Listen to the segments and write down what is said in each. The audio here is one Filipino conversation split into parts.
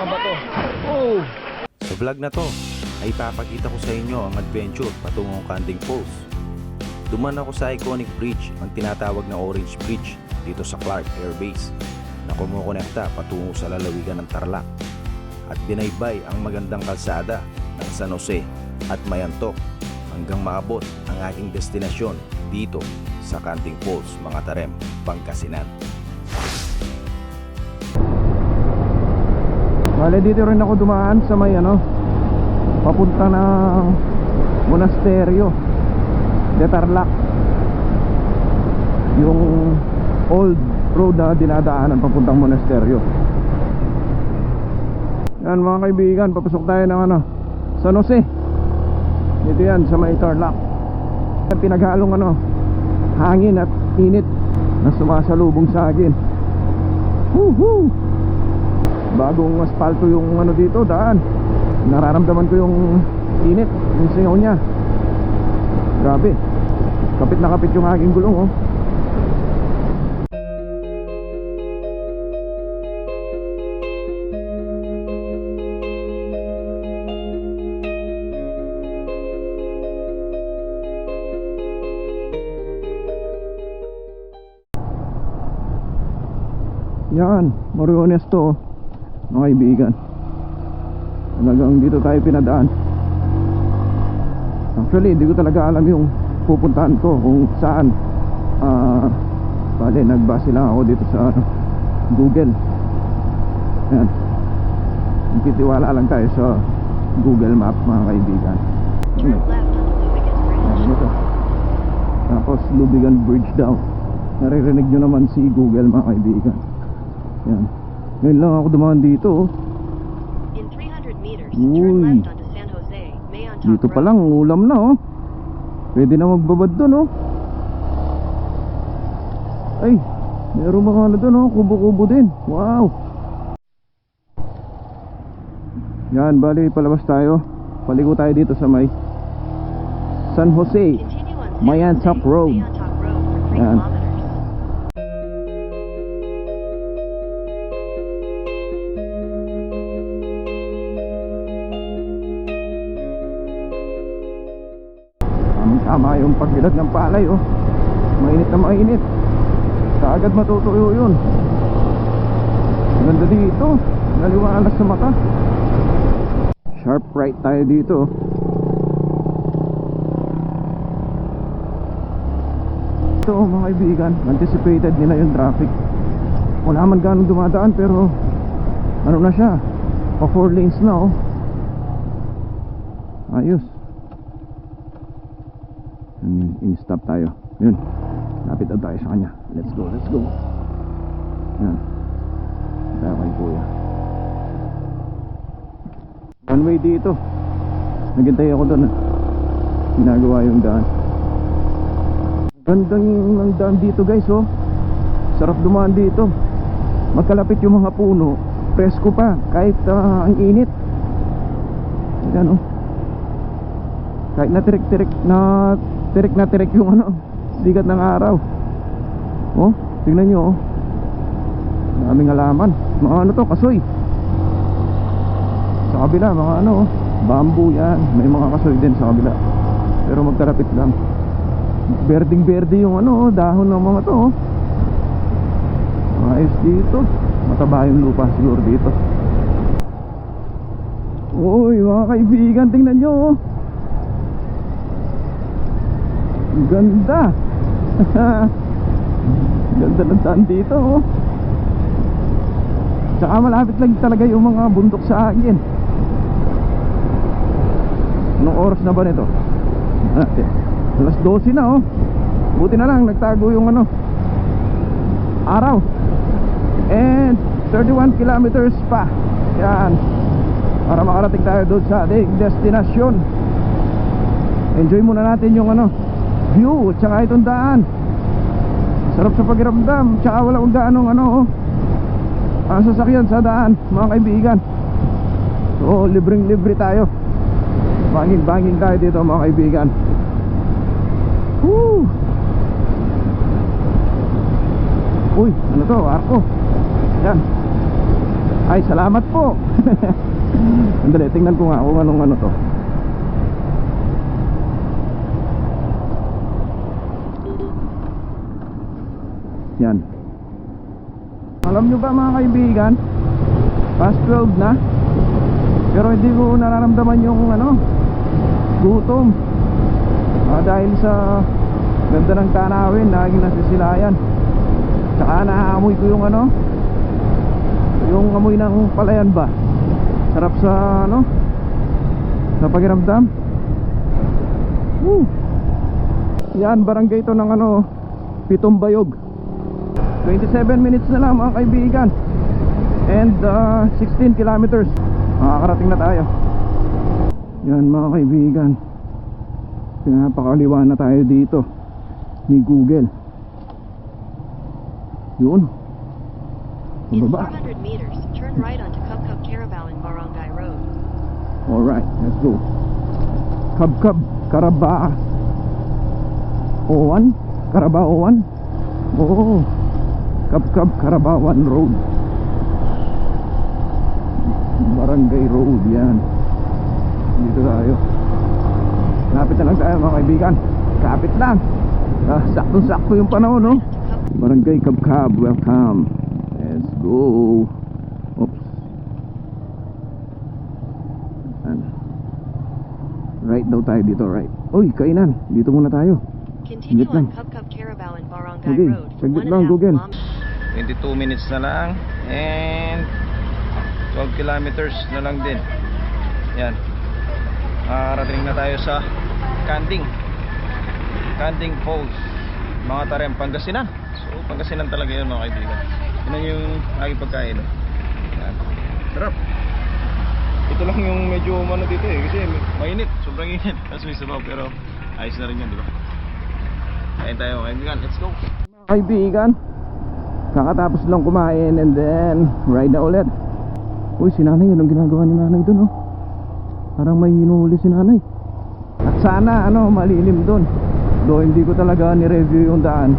mga bato. Oh! Sa vlog na to, ay ipapakita ko sa inyo ang adventure patungong Canting Falls. Duman ako sa iconic bridge, ang tinatawag na Orange Bridge, dito sa Clark Air Base, na kumukonekta patungo sa lalawigan ng Tarlac. At binaybay ang magandang kalsada ng San Jose at Mayantok hanggang maabot ang aking destinasyon dito sa Canting Falls, mga Tarem, Pangasinan. Bale, dito rin ako dumaan sa may ano, papunta ng monasteryo de Tarlac. Yung old road na dinadaanan papuntang monasteryo. Yan mga kaibigan, papasok tayo ng ano, San Jose. Dito yan sa may Tarlac. Pinaghalong ano, hangin at init na sumasalubong sa akin. Woohoo! Bagong asfalto yung ano dito daan. Nararamdaman ko yung init yung singaw niya. Grabe. Kapit na kapit yung aking gulong oh. Yan Moriones to oh mga kaibigan. Talagang dito tayo pinadaan. Actually hindi ko talaga alam yung pupuntahan ko kung saan. Ah bale nagbase lang ako dito sa ano, google. Yan Nagtitiwala lang tayo sa google map mga kaibigan. Ayan ito. Tapos Lubigan Bridge daw. Naririnig nyo naman si google mga kaibigan. Yan ngayon lang ako dumaan dito oh. In 300 meters, Uy. turn left onto San Jose, Mayantok Dito pa lang, ulam na oh. Pwede na magbabad doon oh. Ay, meron mga ano doon oh, kubo-kubo din. Wow. Yan, bali palabas tayo. Paligo tayo dito sa may San Jose. Jose, Road. Mayantok Road for 3 Yan. Palay oh. Mainit na mainit. Kaagad matutuyo yun. Ganda dito. Naliwanag sa mata. Sharp right tayo dito. Ito oh, mga kaibigan, anticipated nila yung traffic. Wala man ganong dumadaan pero ano na siya? Pa 4 lanes na oh. Ayos. In- in-stop tayo. Yun. Lapit na tayo sa kanya. Let's go let's go. Yan. Tayo kuya. One way dito. Naghintay ako doon ginagawa yung daan. Gandang ng daan dito guys oh. Sarap dumaan dito. Magkalapit yung mga puno. Presko pa. Kahit ah, ang init. Yan oh. Kahit na tirik-tirik na tirik na tirik yung ano sigat ng araw. Oh tingnan nyo oh. Daming halaman. Mga ano to kasoy. Sa kabila mga ano oh. Bamboo yan. May mga kasoy din sa kabila. Pero magkarapit lang. Berding berde yung ano oh dahon ng mga to oh. Ayos dito. Mataba yung lupa siguro dito. Uy mga kaibigan tingnan nyo oh Ang Ganda. Ganda ng daan dito oh. Tsaka malapit lang talaga yung mga bundok sa akin. Anong oras na ba nito? Ah, eh, Alas 12 na oh. Buti na lang nagtago yung ano Araw. And 31 kilometers pa. Yan. Para makarating tayo doon sa ating destinasyon. Enjoy muna natin yung ano view tsaka itong daan. Sarap sa pakiramdam tsaka wala kong gaanong ano oh. Ang sasakyan sa daan mga kaibigan. So libreng libre tayo. Bangin bangin tayo dito mga kaibigan. Woo! uy ano to arko? Yan. Ay, salamat po. Andali, tingnan ko nga kung anong ano to. Yan. Alam nyo ba mga kaibigan? Past 12 na. Pero hindi ko nararamdaman yung ano, gutom. Ah, dahil sa ganda ng tanawin, naging nasisilayan. Tsaka naamoy ko yung ano, yung amoy ng palayan ba. Sarap sa ano, sa pakiramdam. Woo! Yan, barangay to ng ano, Pitong Bayog. 27 minutes na lang mga kaibigan. And uh, 16 kilometers. Makakarating na tayo. Yan mga kaibigan. Pinapakaliwa na tayo dito ni Google. Yun. In Pababa. 400 meters, turn right onto Cub Cub Carabao and Barangay Road. Alright, let's go. Kab Kab, Karaba. O1? Karaba O1? Oo. Kab, Karabawan Road. Barangay Road, yan. Dito tayo. Lapit na lang tayo mga kaibigan. Kapit lang. Ah, saktong-sakto yung panahon, no? Barangay Kabkab, welcome. Let's go. Oops. Yan. Right daw tayo dito, right. Uy, kainan. Dito muna tayo. Continue Saglit lang. on Carabao and Barangay Okay, Road for saglit one and a half kilometers. 22 minutes na lang. And 12 kilometers na lang din. Yan. Makakarating na tayo sa Kanding. Kanding Falls. Mga tarem Pangasinan. So Pangasinan talaga yun mga kaibigan. Yun yung aking pagkain. Yan. sarap. Ito lang yung medyo ano dito eh kasi mainit. Sobrang init. Tapos may sabaw pero ayos na rin yan di ba? Kain tayo kaibigan. Let's go. Kaibigan, kakatapos lang kumain and then ride na ulit. Uy, si nanay, anong ginagawa ni nanay dun, oh? Parang may hinuhuli si nanay. At sana, ano, malilim dun. Do hindi ko talaga ni-review yung daan.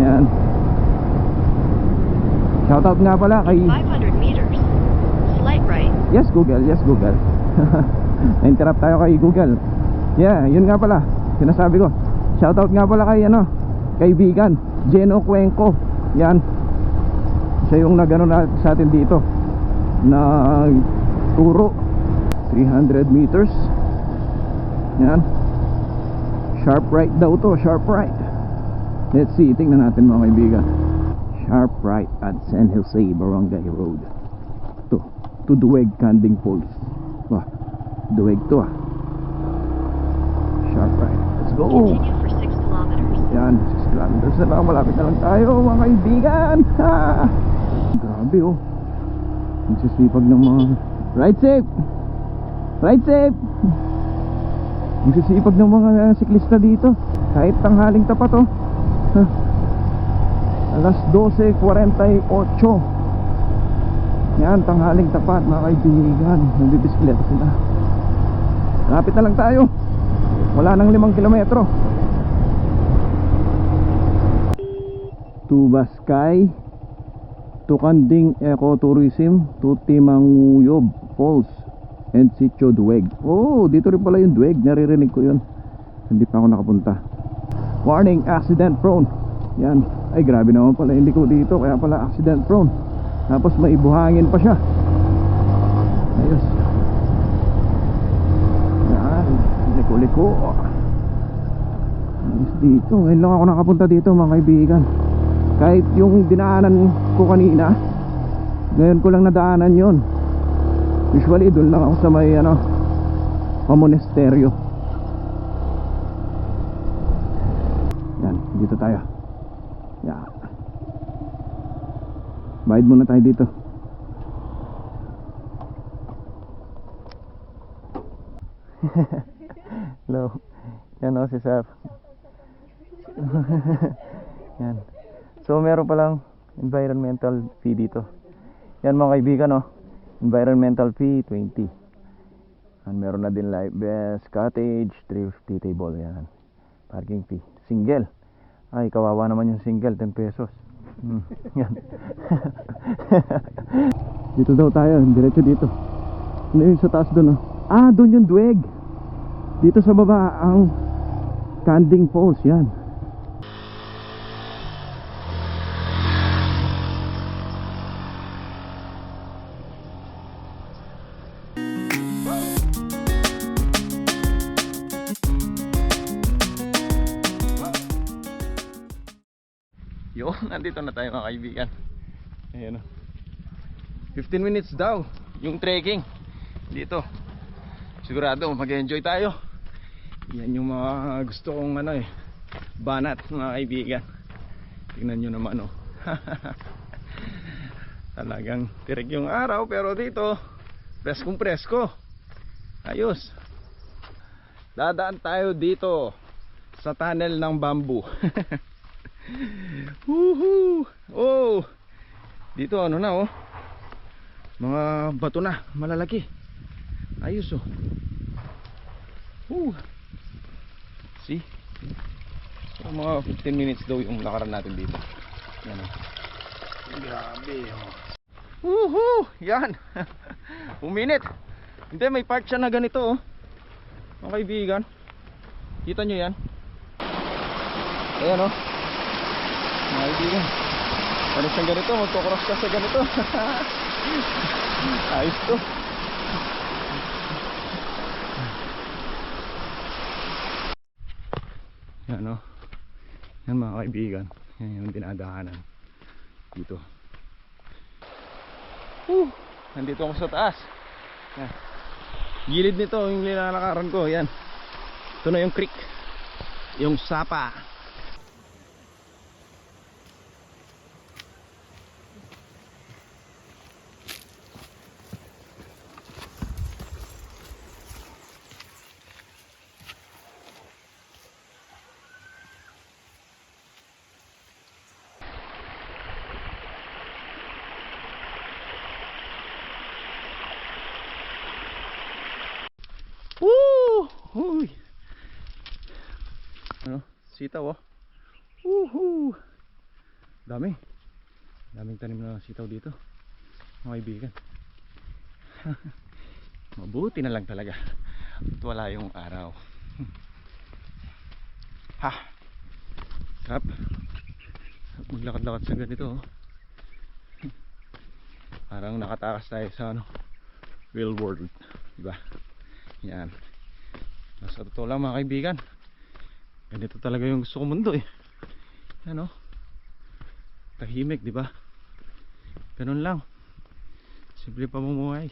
Yan. Shoutout nga pala kay... 500 meters. Slight right. Yes, Google. Yes, Google. Na-interrupt tayo kay Google. Yeah, yun nga pala. Sinasabi ko. Shoutout nga pala kay ano, kaibigan, Jeno Cuenco. Yan. Siya yung nagano na sa atin dito. Na turo 300 meters. Yan. Sharp right daw to, sharp right. Let's see, tingnan natin mga kaibigan. Sharp right at San Jose Barangay Road to to Duweg Canding Falls wah Duweg to ah sharp right let's go Continue for 6 kilometers. Yan 6 kilometers na lang malapit na lang tayo mga kaibigan. Ha! grabe oh. Nagsisipag ng mga ride safe. Ride safe. Nagsisipag ng mga siklista dito. Kahit tanghaling tapat oh. Ha. alas 12.48 yan, tanghaling tapat mga kaibigan. Nagbibisikleta sila. Lapit na lang tayo. Wala nang limang kilometro To Baskay To Ecotourism To Timanguyob Falls And Sitio Duweg Oh, dito rin pala yung Duweg Naririnig ko yun. Hindi pa ako nakapunta. Warning, accident prone. Yan, ay grabe naman pala. Hindi ko dito, kaya pala accident prone. Tapos may buhangin pa siya. Ayos. Yan. Liko-liko. Ayos dito. Ngayon lang ako nakapunta dito mga kaibigan kahit yung dinaanan ko kanina ngayon ko lang nadaanan yon usually doon lang ako sa may ano pamonesteryo yan dito tayo yan Bayad muna tayo dito. Hello. Yan o si Sir. Yan. So meron palang environmental fee dito. Yan mga kaibigan o. Environmental fee 20. Yan, meron na din live best cottage 350 table yan. Parking fee. Single. Ay kawawa naman yung single 10 pesos. Hmm. Yan. Dito daw tayo, diretso dito. Ano yung sa taas doon? Ah, doon yung duweg. Dito sa baba ang Canding Falls, yan. Yun, nandito na tayo mga kaibigan. Ayan o. 15 minutes daw yung trekking dito. Sigurado mag-enjoy tayo. Yan yung mga gusto kong ano eh, banat mga kaibigan. Tingnan nyo naman oh. Talagang tirik yung araw pero dito preskong presko. Ayos. Dadaan tayo dito sa tunnel ng bamboo. Woohoo! Oh! Dito ano na oh. Mga bato na, malalaki. Ayos oh. Woo! See? So, mga 15 minutes daw yung lakaran natin dito. Yan oh. Grabe oh. Woohoo! Yan! Uminit! Hindi, may part siya na ganito oh. Mga kaibigan. Kita nyo yan? Ayan oh. Mga kaibigan. Ano siyang ganito? Magkukross ka sa ganito. Ayos to. Yan o. Yan mga kaibigan. Yan yung dinadaanan. Dito. Whew! Nandito ako sa taas. Yan. Gilid nito yung nilalakaran ko. Yan. Ito na yung creek. Yung sapa. Woo! Uy! Ano? Sitaw oh. Woohoo! Dami. Daming tanim na sitaw dito. Mga kaibigan. Mabuti na lang talaga. At wala yung araw. ha! Sarap. Maglakad-lakad sa ganito oh. Parang nakatakas tayo sa ano real world. Diba? Yan. Sa totoo lang mga kaibigan. Ganito talaga yung gusto ko mundo eh. Ano? Tahimik, di ba? Ganun lang. Simple pamumuhay.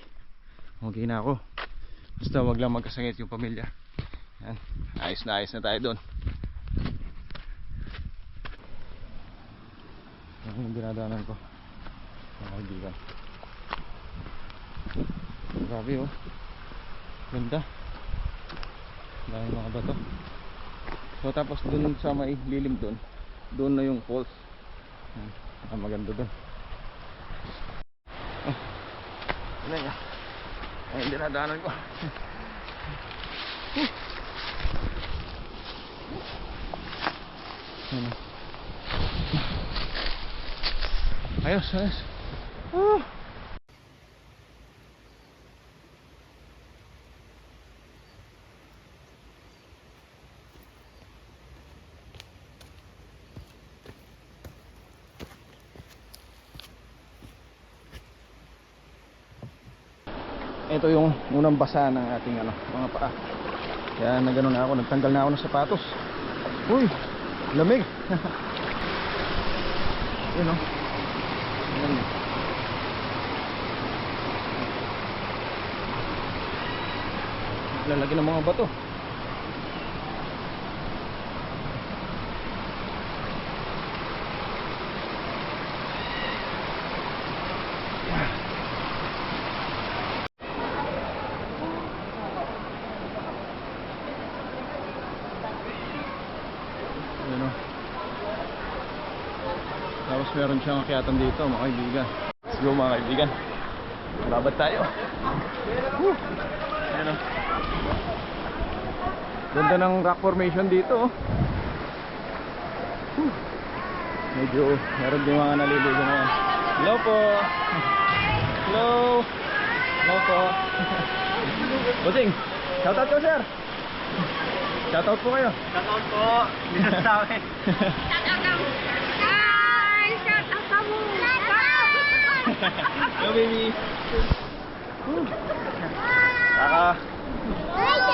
Okay na ako. Basta wag lang magkasangit yung pamilya. Yan. Ayos na ayos na tayo doon. Yan yung dinadaanan ko. Mga kaibigan. Grabe oh. Ganda. Dahil mga bato. So tapos dun sa may lilim dun, doon na yung falls. Ah, maganda dun. Oh. Ano yan? Ayun dinadaanan ko. Ano? Ayos, ayos. Ah. Ito yung unang basa ng ating ano, mga paa. Kaya na ganoon na ako, nagtanggal na ako ng sapatos. Uy, lamig. Yun oh. Ayan. Lalagyan ng mga bato. Ayan o. Tapos meron siyang akyatan dito mga kaibigan. Let's go mga kaibigan. Babad tayo. Woo! Ayan o. Ganda ng rock formation dito oh. Woo! Medyo meron din mga naliligo ngayon. Hello po! Hello. Hello po. Bossing, shoutout ko sir. Shoutout po kayo. Shoutout po. Dito sa amin. Hello baby. Naka,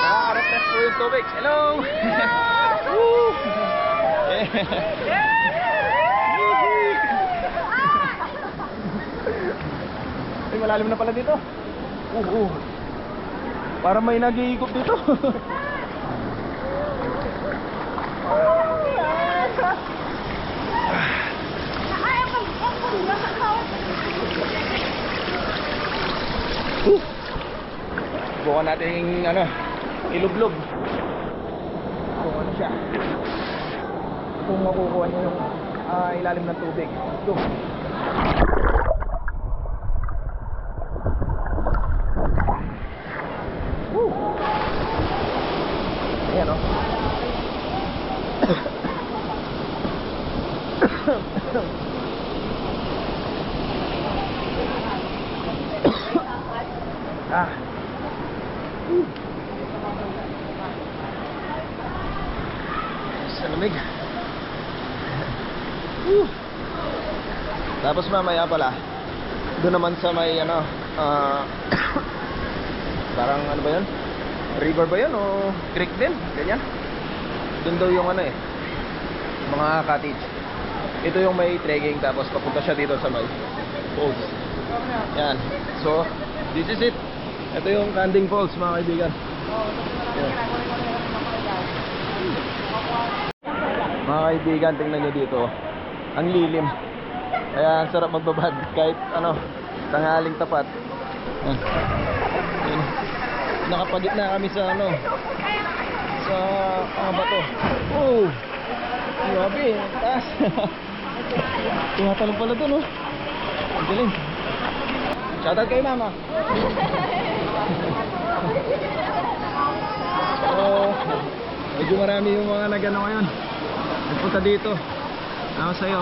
nakaka-refresh po yung tubig. Hello. Woo! Ay, malalim na pala dito. Uh, uh. Para may nag-iikot dito. Bukan natin ano, ilublob. Kung ano siya. Kung makukuha niya yung ah, ilalim ng tubig. Let's go. Woo! Ayan o. ah. Sa lamig. Woo. Tapos mamaya pala, doon naman sa may ano, ah, parang ano ba yun? River ba yun o creek din? Ganyan. Doon daw yung ano eh, mga cottage. Ito yung may trekking tapos papunta siya dito sa may falls. Yan. So, this is it. Ito yung Kanding Falls mga kaibigan. Yan. Mga kaibigan, tingnan nyo dito. Ang lilim. Kaya ang sarap magbabad kahit ano, tanghaling tapat. Yan. Yan. Nakapagitna kami sa ano, sa mga bato. Oh! Grabe, taas. Tumatalong pala dun, oh. Ang galing. Shoutout kay mama. So, medyo marami yung mga nagano ngayon. Nagpunta dito. Ako sa'yo.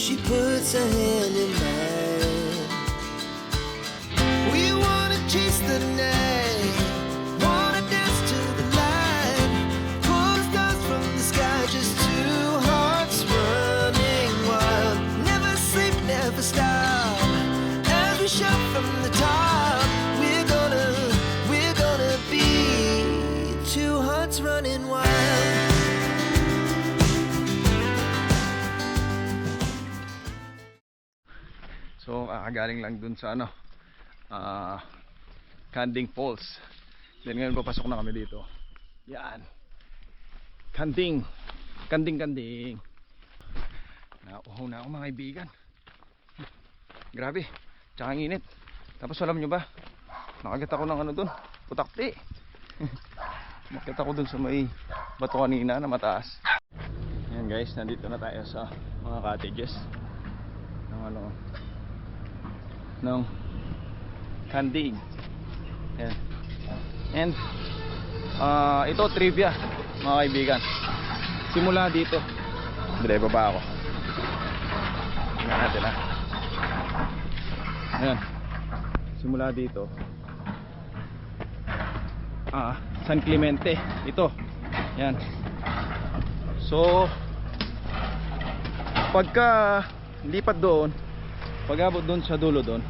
she puts her hand in mine. We wanna chase the night, wanna dance to the light, pull the stars from the sky, just two hearts running wild. Never sleep, never stop. As we shout from the top, So, kakagaling lang dun sa ano, ah, Kanding Falls. Then ngayon papasok na kami dito. Yan. Kanding. Kanding, kanding. Nauhaw na ako mga kaibigan. Grabe. Tsaka ang init. Tapos alam nyo ba, nakagat ako ng ano dun, putakti. Nakit ako dun sa may bato kanina na mataas. Yan guys, nandito na tayo sa mga cottages. Ng ano, ng Kandig. Yan. And ah ito trivia mga kaibigan. Simula dito. Dire baba ako. Tingnan natin ha. Ayan. Simula dito. Ah, San Clemente. Ito. Yan. So pagka lipat doon, pag-abot doon sa dulo doon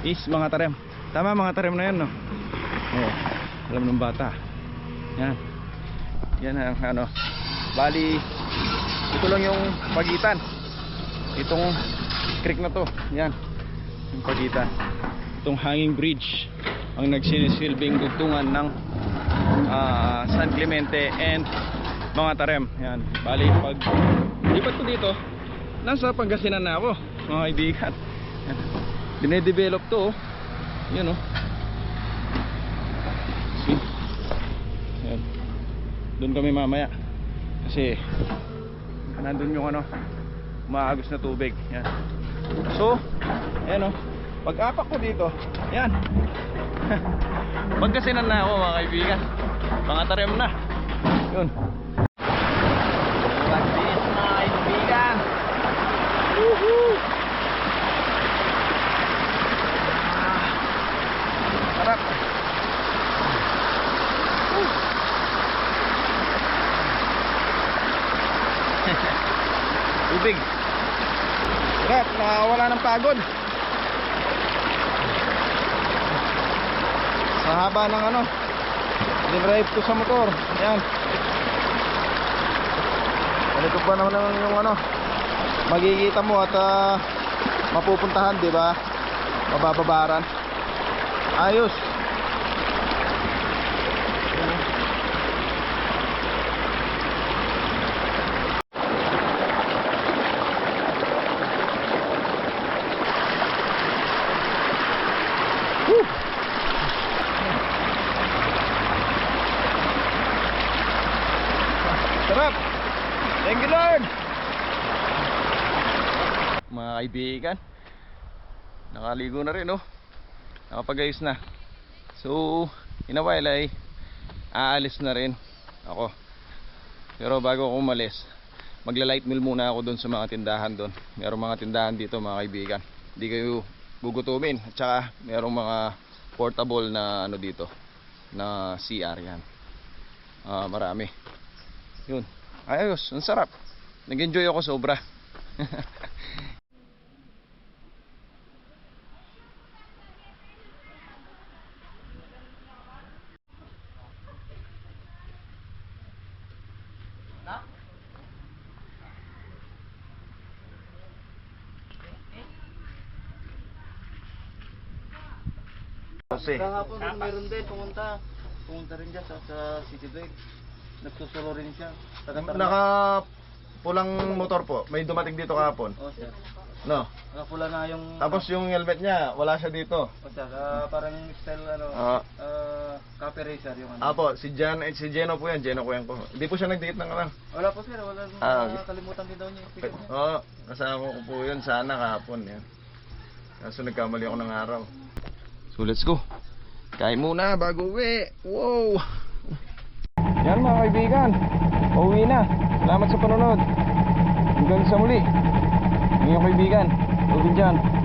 is mga tarem. Tama mga tarem na 'yan, no. Oh, alam ng bata. Yan. Yan ang ano. Bali ito lang yung pagitan. Itong creek na to. Yan. Yung pagitan. Itong hanging bridge ang nagsinisilbing dugtungan ng ah, San Clemente and mga tarem. Yan. Bali pag lipat ko dito, nasa Pangasinan na ako, mga kaibigan dinedevelop to oh. yun oh. See? Yan doon kami mamaya. Kasi nandun yung ano umaagos na tubig. Yan so ayan oh. Pag apak ko dito yan magkasinan na ako mga kaibigan. Mga tarem na. Yun. Pag-tis mga Woohoo! Pagod. Sa haba ng ano, drive ko sa motor. Yan. Ganito pa naman yung ano, makikita mo at ah, mapupuntahan, di ba? Mabababaran. Ayos. Woo! Sarap! Thank you Lord! Mga kaibigan. Nakaligo na rin oh. Nakapagayos na. So In a while ay Aalis na rin Ako. Pero bago ako umalis Magla light meal muna ako doon sa mga tindahan doon Merong mga tindahan dito mga kaibigan. Hindi kayo gugutumin. At saka merong mga portable na ano dito Na CR yan. Ah, Marami. Yun. Ayos, ang sarap. Nag-enjoy ako sobra. Kasi, Kahapon meron din pumunta. Pumunta rin dyan sa, sa City Break. Nagsusulo rin siya. Taga naka pulang motor po. May dumating dito kahapon. Oh, sir. No. Nakapula na yung... Tapos yung helmet niya, wala siya dito. Oh, sir. ah, parang style ano... Ah. ah, copy racer yung ano. Apo, si Jan, eh, si Jeno po yan, Jeno ko yan ko. Hindi po siya nagdikit ng ano. Wala po sir. Wala. Ah, Ah, kalimutan din daw niya. yung pick-up niya. Oo, kasama ko po yun sana kahapon yan. Kaso nagkamali ako ng araw. So let's go. Kain muna bago uwi. Wow! Yan mga kaibigan. Uwi na. Salamat sa panonood. Hanggang sa muli. Ang iyong kaibigan. Robin Jan.